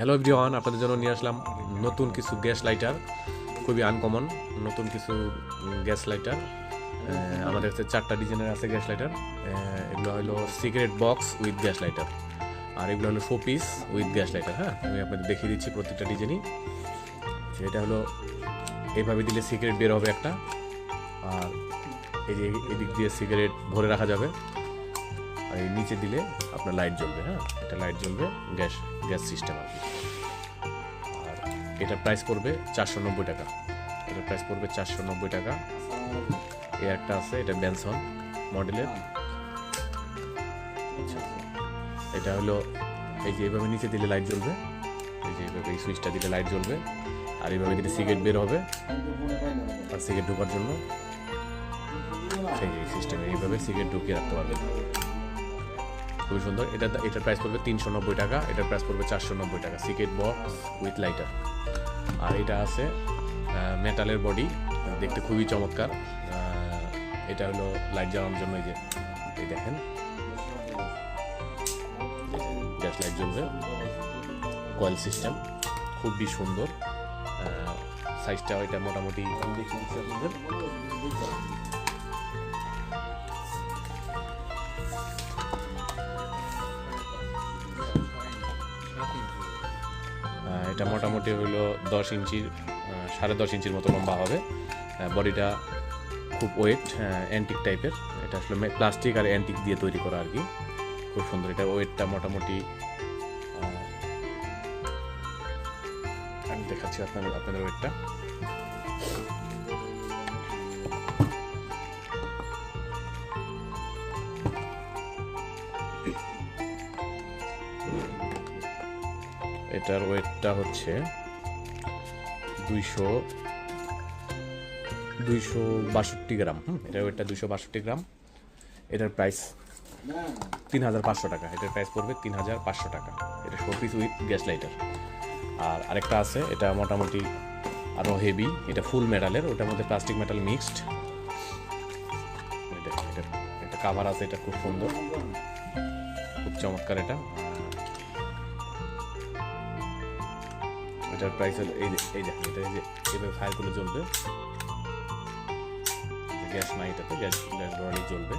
Hello everyone আপনাদের জন্য নিয়ে আসলাম নতুন কিছু গ্যাস লাইটার। খুবই আনকমন নতুন কিছু গ্যাস লাইটার। আমাদের কাছে চারটা ডিজাইনের আছে গ্যাস লাইটার। এগুলো হলো cigarette box with gas lighter আর এগুলো হলো show piece with gas lighter হ্যাঁ? আমি আপনাদের দেখিয়ে দিচ্ছি প্রত্যেকটা ডিজাইনই। সেটা হলো এইভাবে দিলে সিগারেট বের হবে একটা। আর এই যে এদিক দিয়ে সিগারেট ভরে রাখা যাবে। আর এই নিচে দিলে আপনার লাইট জ্বলবে হ্যাঁ? এটা লাইট জ্বলবে, গ্যাস গ্যাস সিস্টেম আর আর এটার প্রাইস পড়বে চারশো নব্বই টাকা। এটার প্রাইস পড়বে চারশো নব্বই টাকা। এই একটা আছে, এটা ব্যানসন মডেলের এটা হলো, এই যে এইভাবে নিচে দিলে লাইট জ্বলবে। এই যে এইভাবে এই সুইচটা দিলে লাইট জ্বলবে। আর এইভাবে দিলে সিগারেট বের হবে, আর সিগারেট ঢোকার জন্য সেই সিস্টেমে এইভাবে সিগারেট ঢুকিয়ে রাখতে পারবেন। খুবই সুন্দর। এটা এটার প্রাইস পড়বে তিনশো নব্বই টাকা, এটার প্রাইস পড়বে চারশো নব্বই টাকা। সিকেট বক্স উইথ লাইটার আর এটা আছে মেটালের বডি দেখতে খুবই চমৎকার। এটা হলো লাইট জ্বালানোর জন্য এই যে, এই দেখেন। গ্যাস লাইট জ্বলবে। কয়েল সিস্টেম খুবই সুন্দর। সাইজটা এটা মোটামুটি আপনাদের এটা মোটামুটি হলো দশ ইঞ্চির সাড়ে দশ ইঞ্চির মতো লম্বা হবে। বডিটা খুব ওয়েট অ্যান্টিক টাইপের এটা আসলে প্লাস্টিক আর অ্যান্টিক দিয়ে তৈরি করা আর কি। খুব সুন্দর এটা ওয়েটটা মোটামুটি আমি দেখাচ্ছি আপনার আপনাদের ওয়েটটা। এটার ওয়েটটা হচ্ছে দুইশো দুইশো বাষট্টি গ্রাম। হুম, এটার ওয়েটটা দুইশো বাষট্টি গ্রাম। এটার প্রাইস তিন হাজার পাঁচশো টাকা। এটার প্রাইস পড়বে তিন হাজার পাঁচশো টাকা। এটা show piece with gas lighter আর আরেকটা আছে, এটা মোটামুটি আরও হেভি এটা ফুল মেটালের ওটার মধ্যে প্লাস্টিক মেটাল মিক্সড এটা কাভার আছে, এটা খুব সুন্দর। খুব চমৎকার এটা। এটার প্রাইস হলো, এই এই দেখেন, এটা এই যে এইভাবে ফায়ারগুলো জ্বলবে। গ্যাস নাই এটাতে গ্যাস গ্যাস জ্বলবে।